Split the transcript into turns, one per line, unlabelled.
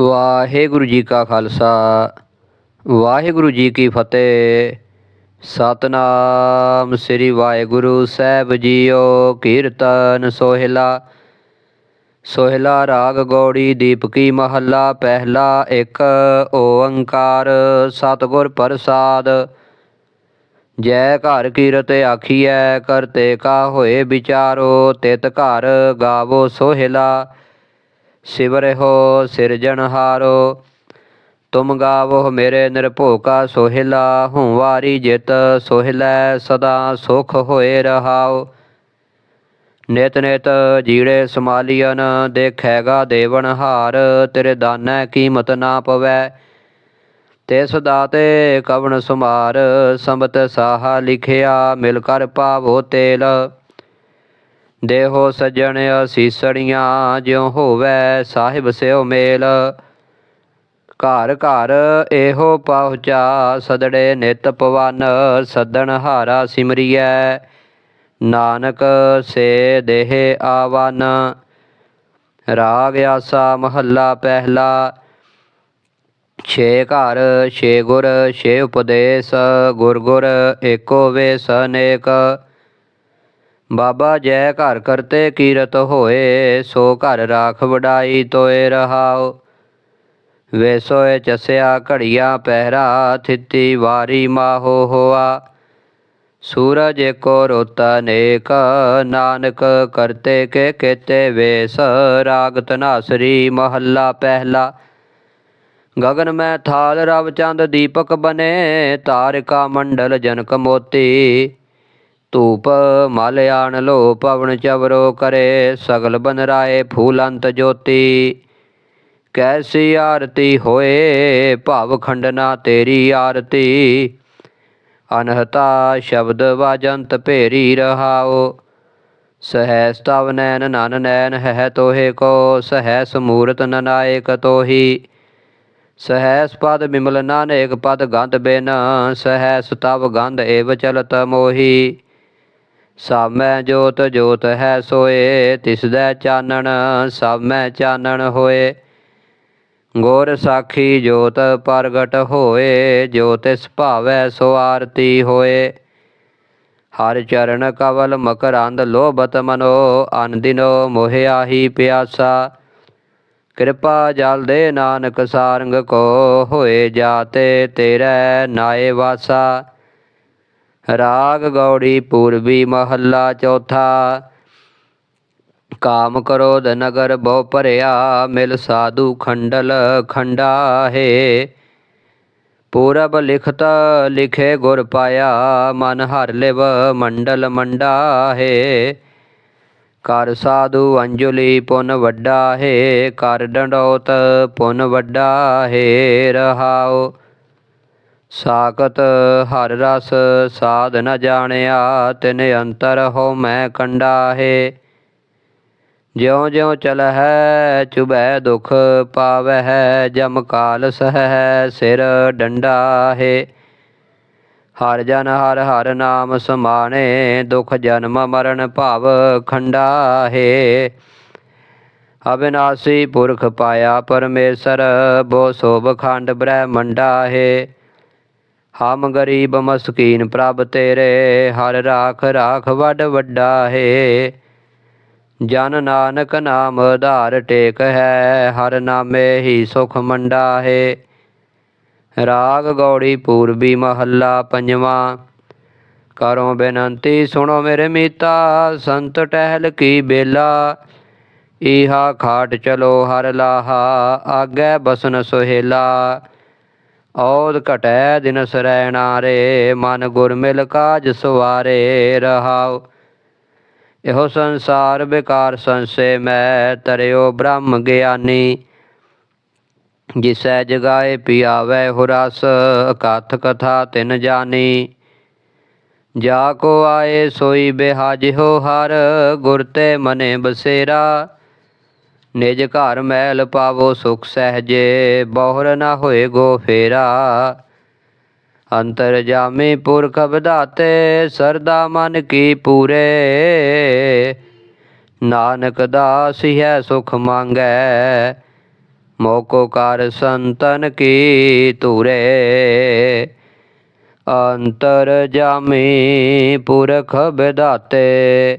ਵਾਹਿਗੁਰੂ ਜੀ ਕਾ ਖਾਲਸਾ, ਵਾਹਿਗੁਰੂ ਜੀ ਕੀ ਫਤਿਹ। ਸਤਨਾਮ ਸ੍ਰੀ ਵਾਹਿਗੁਰੂ ਸਾਹਿਬ ਜੀਓ, ਕੀਰਤਨ ਸੋਹਿਲਾ। ਸੋਹਿਲਾ ਰਾਗ ਗੌੜੀ ਦੀਪਕੀ ਮਹੱਲਾ, ਪਹਿਲਾ ਇੱਕ ਓੰਕਾਰ, ਸਤਿਗੁਰ ਪ੍ਰਸਾਦ। ਜੈ ਘਰ ਕੀਰਤ ਆਖੀਐ, ਕਰਤੇ ਕਾ ਹੋਏ ਵਿਚਾਰੋ, ਤਿਤ ਘਰ ਗਾਵੋ ਸੋਹਿਲਾ। ਸਿਵਰਿਹੋ ਸਿਰਜਣਹਾਰੋ ਤੁਮ ਗਾਵੋ ਮੇਰੇ ਨਿਰਭਉ ਸੋਹਿਲਾ, ਹੂੰ ਵਾਰੀ ਜਿਤ ਸੋਹਿਲੈ ਸਦਾ ਸੁਖ ਹੋਏ ਰਹਾਉ। ਨਿਤ ਨਿਤ ਜੀੜੇ ਸਮਾਲੀਅਨ ਦੇਖੈਗਾ ਦੇਵਨਹਾਰ ਤੇਰੇ ਦਾਨੈ ਕੀਮਤ ਨਾ ਪਵੈ। ਤੇ ਸਦਾ ਤੇ ਕਵਣ ਸੁਮਾਰ, ਸੰਬਤ ਸਾਹਾ ਲਿਖਿਆ, ਮਿਲ ਕਰ ਪਾਵੋ ਤੇਲ। ਦੇਹੋ ਸਜਣ ਅਸੀਸੜੀਆਂ ਜਿਉ ਹੋਵੇ ਸਾਹਿਬ ਸਿਓ ਮੇਲ। ਘਰ ਘਰ ਇਹੋ ਪਹੁੰਚਾ ਸਦੜੇ ਨਿਤ ਪਵਨ, ਸਦਣ ਹਾਰਾ ਸਿਮਰੀਐ। ਨਾਨਕ ਸੇ ਦੇਹ ਆਵਨ, ਰਾਗ ਆਸਾ ਮਹੱਲਾ ਪਹਿਲਾ। ਛੇ ਘਰ, ਛੇ ਗੁਰ, ਛੇ ਉਪਦੇਸ਼, ਗੁਰ ਗੁਰ ਏਕੋ ਵੇਸ ਅਨੇਕ। ਬਾਬਾ ਜੈ ਘਰ ਕਰਤੇ ਕੀਰਤ ਹੋਏ, ਸੋ ਘਰ ਰਾਖ ਵਡਾਈ ਤੋਏ ਰਹਾਓ ਵੇਸੋਏ ਚਸਿਆ ਘੜੀਆਂ ਪਹਿਰਾ, ਥਿੱਤੀ ਵਾਰੀ ਮਾਹੋ ਹੋਆ। ਸੂਰਜ ਏਕੋ ਰੋਤ ਅਨੇਕ ਨਾਨਕ ਕਰਤੇ ਕੇ ਕੇਤੇ ਵੇਸ। ਰਾਗ ਤਨਾਸਰੀ ਮਹੱਲਾ ਪਹਿਲਾ। ਗगन ਮੈਂ ਥਾਲ ਰਵ ਚੰਦ ਦੀਪਕ ਬਨੇ, ਤਾਰਿਕਾ ਮੰਡਲ ਜਨਕ ਮੋਤੀ। ਧੂਪ ਮਲ ਆਣ ਲੋ ਪਵਨ ਚਵਰੋ ਕਰੇ ਸਗਲ ਬਨ ਰਾਏ ਫੂਲੰਤ ਜੋਤੀ। ਕੈਸੀ ਆਰਤੀ ਹੋਏ ਭਵ ਖੰਡਨਾ ਤੇਰੀ ਆਰਤੀ। ਅਨਹਤਾ ਸ਼ਬਦ ਵਾਜੰਤ ਭੇਰੀ ਰਹਾਓ ਸਹੈ ਤਵ ਨੈਨ ਨਨ ਨੈਨ ਹੈ ਤੋਹੇ ਕੋ ਸਹੈ ਸਮੂਰਤ ਨਨਾਇਕ ਤੋਹੀ। ਸਹੈਸ ਪਦ ਬਿਮਲ ਨਾਨਕ ਪਦ ਗੰਧ ਬਿਨ, ਸਹੈਸ ਤਵ ਗੰਧ ਏਵ ਚਲਤ ਮੋਹੀ। ਸਭ ਮੈਂ ਜੋਤ ਜੋਤ ਹੈ ਸੋਏ, ਤਿਸ ਦਾ ਚਾਨਣ ਸਭ ਮੈਂ ਚਾਨਣ ਹੋਏ। ਗੋਰ ਸਾਖੀ ਜੋਤ ਪ੍ਰਗਟ ਹੋਏ, ਜੋ ਤਿਸ ਭਾਵੈ ਸੋ ਆਰਤੀ ਹੋਏ। ਹਰ ਚਰਨ ਕਵਲ ਮਕਰੰਦ ਲੋਭਤ ਮਨੋ, ਅਨ ਦਿਨੋ ਮੋਹਿ ਆਹੀ ਪਿਆਸਾ। ਕਿਰਪਾ ਜਲ ਦੇ ਨਾਨਕ ਸਾਰੰਗ ਕੋ ਹੋਏ ਜਾਤੇ, ਤੇਰੇ ਨਾਏ ਵਾਸਾ। ਰਾਗ ਗੌੜੀ ਪੂਰਬੀ ਮਹੱਲਾ ਚੌਥਾ। ਕਾਮ ਕ੍ਰੋਧ ਨਗਰ ਬਹੁ ਭਰਿਆ, ਮਿਲ ਸਾਧੂ ਖੰਡਲ ਖੰਡਾ ਹੈ ਪੂਰਬ ਲਿਖਤ ਲਿਖੇ ਗੁਰ ਪਾਇਆ, ਮਨ ਹਰ ਲਿਵ ਮੰਡਲ ਮੰਡਾ ਹੈ ਕਰ ਸਾਧੂ ਅੰਜਲੀ ਪੁਨ ਵੱਡਾ ਹੈ ਕਰ ਡੰਡੋਤ ਪੁਨ ਵੱਡਾ ਹੈ ਰਹਾਓ ਸਾਕਤ ਹਰ ਰਸ ਸਾਧ ਨ ਜਾਣਿਆ, ਤਿਨ ਅੰਤਰ ਹੋ ਮੈਂ ਕੰਡਾ ਹੈ ਜਿਉ ਜਿਉ ਚਲਹਿ ਚੁਬੈ ਦੁਖ ਪਾਵਹਿ, ਜਮ ਕਾਲ ਸਹਿ ਸਿਰ ਡੰਡਾ ਹੈ ਹਰ ਜਨ ਹਰ ਹਰ ਨਾਮ ਸਮਾਣੇ, ਦੁਖ ਜਨਮ ਮਰਨ ਭਵ ਖੰਡਾ ਹੈ ਅਬਿਨਾਸੀ ਪੁਰਖ ਪਾਇਆ ਪਰਮੇਸ਼ਰ, ਬੋ ਸੋਭ ਖੰਡ ਬ੍ਰਹਮੰਡਾ ਹੈ ਹਮ ਗਰੀਬ ਮਸਕੀਨ ਪ੍ਰਭ ਤੇਰੇ, ਹਰ ਰਾਖ ਰਾਖ ਵੱਡ ਵੱਡਾ ਹੈ। ਜਨ ਨਾਨਕ ਨਾਮ ਆਧਾਰ ਟੇਕ ਹੈ, ਹਰ ਨਾਮੇ ਹੀ ਸੁਖ ਮੰਡਾ ਹੈ। ਰਾਗ ਗੌੜੀ ਪੂਰਬੀ ਮਹੱਲਾ ਪੰਜਵਾਂ, ਕਰੋ ਬੇਨੰਤੀ ਸੁਣੋ ਮੇਰੇ ਮੀਤਾ, ਸੰਤ ਟਹਿਲ ਕੀ ਬੇਲਾ। ਈਹਾ ਖਾਟ ਚਲੋ ਹਰ ਲਾਹਾ, ਆਗੇ ਬਸਨ ਸੁਹੇਲਾ। ਔਦ ਘਟੈ ਦਿਨ ਸਰੈਣਾ ਰੇ ਮਨ ਗੁਰ ਮਿਲ ਕਾਜ ਸਵਾਰੇ ਰਹਾਉ। ਇਹੋ ਸੰਸਾਰ ਬੇਕਾਰ ਸੰਸੇ ਮੈਂ ਤਰਿਓ ਬ੍ਰਹਮ ਗਿਆਨੀ। ਜਿਸੈ ਜਗਾਏ ਪਿਆਵੈ ਹੋ ਰਸ ਕਥ ਕਥਾ ਤਿਨ ਜਾਣੀ ਜਾ ਕੋ ਆਏ ਸੋਈ ਬਿਹਾਜ ਹੋ ਹਰ, ਗੁਰ ਤੇ ਮਨੇ ਬਸੇਰਾ। ਨਿਜ ਘਰ ਮੈਲ ਪਾਵੋ ਸੁਖ ਸਹਜੇ, ਬਹੁਰ ਨਾ ਹੋਏ ਗੋ ਫੇਰਾ। ਅੰਤਰ ਜਾਮੀ ਪੁਰਖ ਵਿਧਾਤੇ, ਸਰਦਾ ਮਨ ਕੀ ਪੂਰੇ। ਨਾਨਕ ਦਾਸ ਹੈ ਸੁਖ ਮੰਗੈ, ਮੋਕੋ ਕਰ ਸੰਤਨ ਕੀ ਤੁਰੇ ਅੰਤਰ ਜਾਮੀ ਪੁਰਖ ਵਿਦਾਤੇ